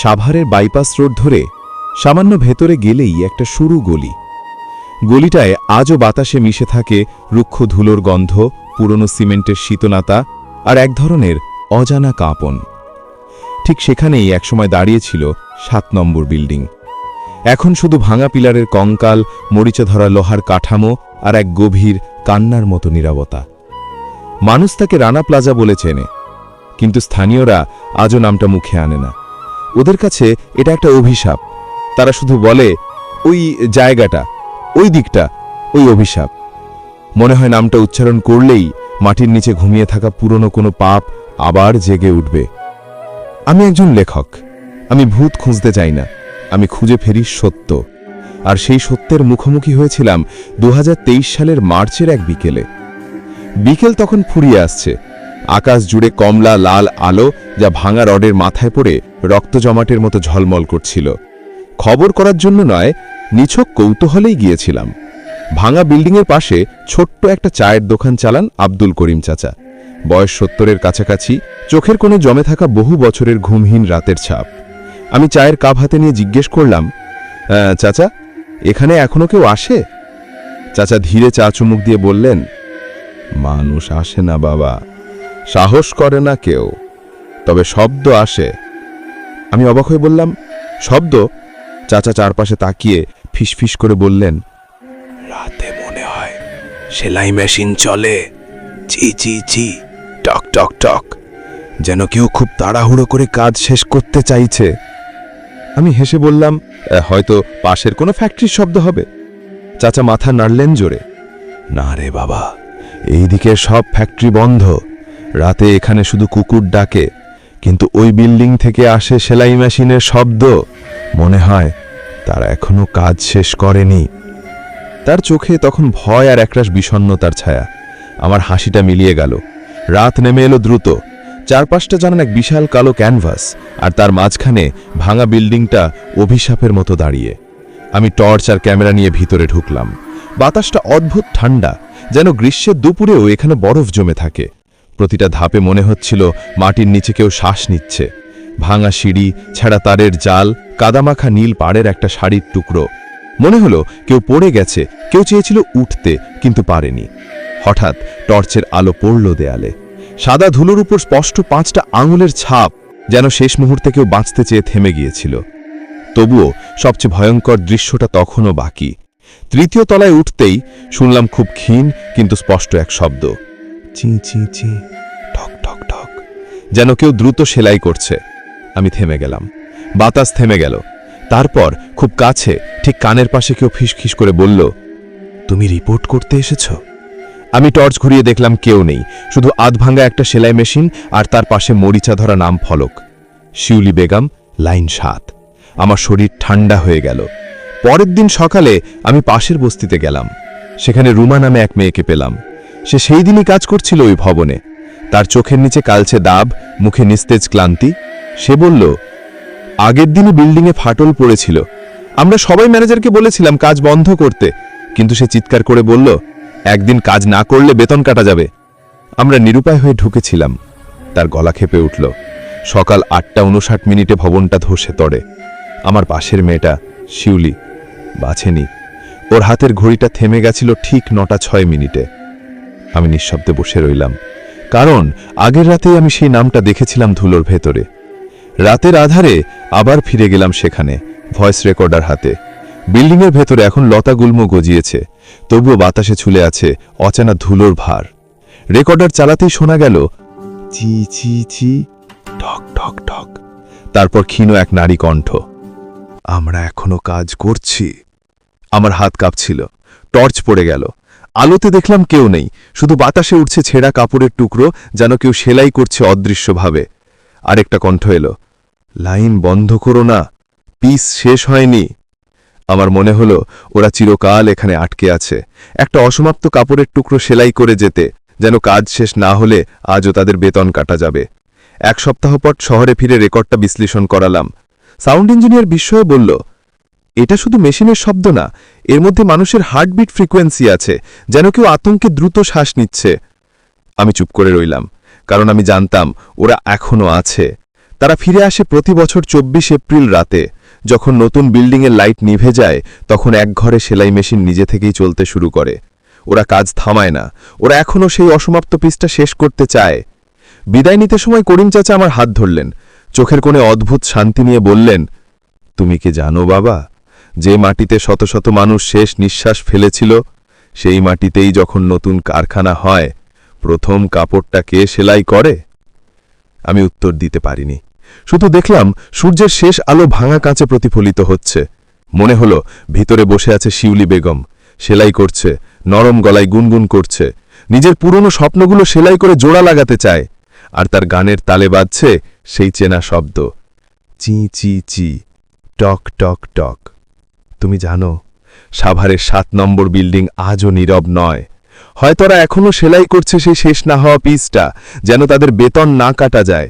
সাভারের bypass road ধরে সামান্য ভেতরে গেলেই একটা সরু গলি। গলিটায় আজও বাতাসে মিশে থাকে রুক্ষ ধুলোর গন্ধ, পুরনো সিমেন্টের শীতনাতা আর এক ধরনের অজানা কাঁপন। ঠিক সেখানেই একসময় দাঁড়িয়েছিল সাত নম্বর বিল্ডিং। এখন শুধু ভাঙা পিলারের কঙ্কাল মরিচা ধরা লোহার কাঠামো আর এক গভীর কান্নার মতো নিরাবতা। মানুষ তাকে রানা প্লাজা বলে চেনে, কিন্তু স্থানীয়রা আজও নামটা মুখে আনে না। ওদের কাছে এটা একটা অভিশাপ। তারা শুধু বলে, ওই জায়গাটা, ওই দিকটা, ওই অভিশাপ। মনে হয় নামটা উচ্চারণ করলেই মাটির নিচে ঘুমিয়ে থাকা পুরনো কোনো পাপ আবার জেগে উঠবে। আমি একজন লেখক। আমি ভূত খুঁজতে চাই না। আমি খুঁজে ফেরি সত্য। আর সেই সত্যের মুখোমুখি হয়েছিলাম দু হাজার তেইশ সালের মার্চের এক বিকেলে। বিকেল তখন ফুরিয়ে আসছে। আকাশ জুড়ে কমলা লাল আলো যা ভাঙা রডের মাথায় পড়ে রক্ত জমাটের মতো ঝলমল করছিল। খবর করার জন্য নয় নিছক কৌতূহলেই গিয়েছিলাম। ভাঙা বিল্ডিংয়ের পাশে ছোট্ট একটা চায়ের দোকান চালান আব্দুল করিম চাচা। বয়স সত্তরের কাছাকাছি চোখের কোণে জমে থাকা বহু বছরের ঘুমহীন রাতের ছাপ। আমি চায়ের কাপ হাতে নিয়ে জিজ্ঞেস করলাম "আহ, চাচা এখানে এখনও কেউ আসে? চাচা ধীরে চা চুমুক দিয়ে বললেন মানুষ আসে না বাবা। সাহস করে না কেউ। তবে শব্দ আসে। আমি অবাক হয়ে বললাম শব্দ? চাচা চারপাশে তাকিয়ে ফিসফিস করে বললেন রাতে মনে হয় সেলাই মেশিন চলে। চি চি চি টক টক টক। যেন কেউ খুব তাড়াহুড়ো করে কাজ শেষ করতে চাইছে। আমি হেসে বললাম হয়তো পাশের কোনো ফ্যাক্টরির শব্দ হবে। চাচা মাথা নাড়লেন জোরে না রে বাবা এইদিকে সব ফ্যাক্টরি বন্ধ। রাতে এখানে শুধু কুকুর ডাকে, কিন্তু ওই বিল্ডিং থেকে আসে সেলাই মেশিনের শব্দ। মনে হয় তারা এখনও কাজ শেষ করেনি। তার চোখে তখন ভয় আর একরাশ বিষণ্ণতার ছায়া। আমার হাসিটা মিলিয়ে গেল। রাত নেমে এলো দ্রুত। চারপাশটা জানান এক বিশাল কালো ক্যানভাস, আর তার মাঝখানে ভাঙা বিল্ডিংটা অভিশাপের মতো দাঁড়িয়ে। আমি টর্চ আর ক্যামেরা নিয়ে ভিতরে ঢুকলাম। বাতাসটা অদ্ভুত ঠান্ডা, যেন গ্রীষ্মের দুপুরেও এখানে বরফ জমে থাকে। প্রতিটা ধাপে মনে হচ্ছিল মাটির নিচে কেউ শ্বাস নিচ্ছে। ভাঙা সিঁড়ি, ছেঁড়া তারের জাল, কাদামাখা নীল পাড়ের একটা শাড়ির টুকরো। মনে হলো কেউ পড়ে গেছে, কেউ চেয়েছিল উঠতে, কিন্তু পারেনি। হঠাৎ টর্চের আলো পড়ল দেয়ালে। সাদা ধুলোর উপর স্পষ্ট পাঁচটা আঙুলের ছাপ যেন শেষ মুহূর্তে কেউ বাঁচতে চেয়ে থেমে গিয়েছিল। তবুও সবচেয়ে ভয়ঙ্কর দৃশ্যটা তখনও বাকি। তৃতীয় তলায় উঠতেই শুনলাম খুব ক্ষীণ, কিন্তু স্পষ্ট এক শব্দ। চি চি চি ঠক ঠক ঠক যেন কেউ দ্রুত সেলাই করছে। আমি থেমে গেলাম। বাতাস থেমে গেল। তারপর খুব কাছে, ঠিক কানের পাশে কেউ ফিসফিস করে বলল, তুমি রিপোর্ট করতে এসেছ? আমি টর্চ ঘুরিয়ে দেখলাম কেউ নেই, শুধু আধভাঙ্গা একটা সেলাই মেশিন আর তার পাশে মরিচা ধরা নাম ফলক। শিউলি বেগম, লাইন সাত। আমার শরীর ঠান্ডা হয়ে গেল। পরের দিন সকালে আমি পাশের বস্তিতে গেলাম। সেখানে রুমা নামে এক মেয়েকে পেলাম। সে সেই দিনই কাজ করছিল ওই ভবনে। তার চোখের নিচে কালচে দাব, মুখে নিস্তেজ ক্লান্তি। সে বলল, আগের দিনই বিল্ডিংয়ে ফাটল পড়েছিল। আমরা সবাই ম্যানেজারকে বলেছিলাম কাজ বন্ধ করতে। কিন্তু সে চিৎকার করে বলল, একদিন কাজ না করলে বেতন কাটা যাবে। আমরা নিরুপায় হয়ে ঢুকেছিলাম। তার গলা খেপে উঠল। সকাল আটটা উনষাট মিনিটে ভবনটা ধসে তড়ে। আমার পাশের মেয়েটা, শিউলি, বাছেনি। ওর হাতের ঘড়িটা থেমে গেছিল ঠিক নটা ছয় মিনিটে। আমি নিঃশব্দে বসে রইলাম। কারণ, আগের রাতেই আমি সেই নামটা দেখেছিলাম ধুলোর ভেতরে। রাতের আধারে আবার ফিরে গেলাম সেখানে, ভয়েস রেকর্ডার হাতে। বিল্ডিংয়ের ভেতরে এখন লতা লতাগুল্ম গজিয়েছে, তবুও বাতাসে ছুলে আছে অচেনা ধুলোর ভার। রেকর্ডার চালাতেই শোনা গেল চি চি চি ঠক ঠক ঠক তারপর ক্ষীণ এক নারী কণ্ঠ, আমরা এখনও কাজ করছি। আমার হাত কাঁপছিল, টর্চ পড়ে গেল। আলোতে দেখলাম কেউ নেই, শুধু বাতাসে উঠছে ছেঁড়া কাপড়ের টুকরো, যেন কেউ সেলাই করছে অদৃশ্যভাবে। আরেকটা কণ্ঠ এলো, লাইন বন্ধ করো না, পিস শেষ হয়নি। আমার মনে হলো, ওরা চিরকাল এখানে আটকে আছে। একটা অসমাপ্ত কাপড়ের টুকরো সেলাই করে যেতে, যেন কাজ শেষ না হলে আজও তাদের বেতন কাটা যাবে। এক সপ্তাহ পর শহরে ফিরে রেকর্ডটা বিশ্লেষণ করালাম। সাউন্ড ইঞ্জিনিয়ার বিস্ময়ে বলল এটা শুধু মেশিনের শব্দ না, এর মধ্যে মানুষের হার্টবিট ফ্রিকোয়েন্সি আছে, যেন কেউ আতঙ্কে দ্রুত শ্বাস নিচ্ছে। আমি চুপ করে রইলাম, কারণ আমি জানতাম ওরা এখনও আছে। তারা ফিরে আসে প্রতি বছর চব্বিশ এপ্রিল রাতে। যখন নতুন বিল্ডিংয়ের লাইট নিভে যায়, তখন এক ঘরে সেলাই মেশিন নিজে থেকেই চলতে শুরু করে। ওরা কাজ থামায় না, ওরা এখনও সেই অসমাপ্ত পিসটা শেষ করতে চায়। বিদায় নিতে সময় করিম চাচা আমার হাত ধরলেন, চোখের কোণে অদ্ভুত শান্তি নিয়ে বললেন, তুমি কি জানো বাবা যে মাটিতে শত শত মানুষ শেষ নিঃশ্বাস ফেলেছিল, সেই মাটিতেই যখন নতুন কারখানা হয়, প্রথম কাপড়টা কে সেলাই করে? আমি উত্তর দিতে পারিনি। শুধু দেখলাম সূর্যের শেষ আলো ভাঙা কাঁচে প্রতিফলিত হচ্ছে। মনে হলো, ভিতরে বসে আছে শিউলি বেগম। সেলাই করছে, নরম গলায় গুনগুন করছে। নিজের পুরনো স্বপ্নগুলো সেলাই করে জোড়া লাগাতে চায়। আর তার গানের তালে বাজছে সেই চেনা শব্দ। চি চি চি। টক টক টক। তুমি জানো, সাভারের সাত নম্বর বিল্ডিং আজও নীরব নয়। হয়তো ওরা এখনও সেলাই করছে সেই শেষ না হওয়া পিসটা যেন তাদের বেতন না কাটা যায়।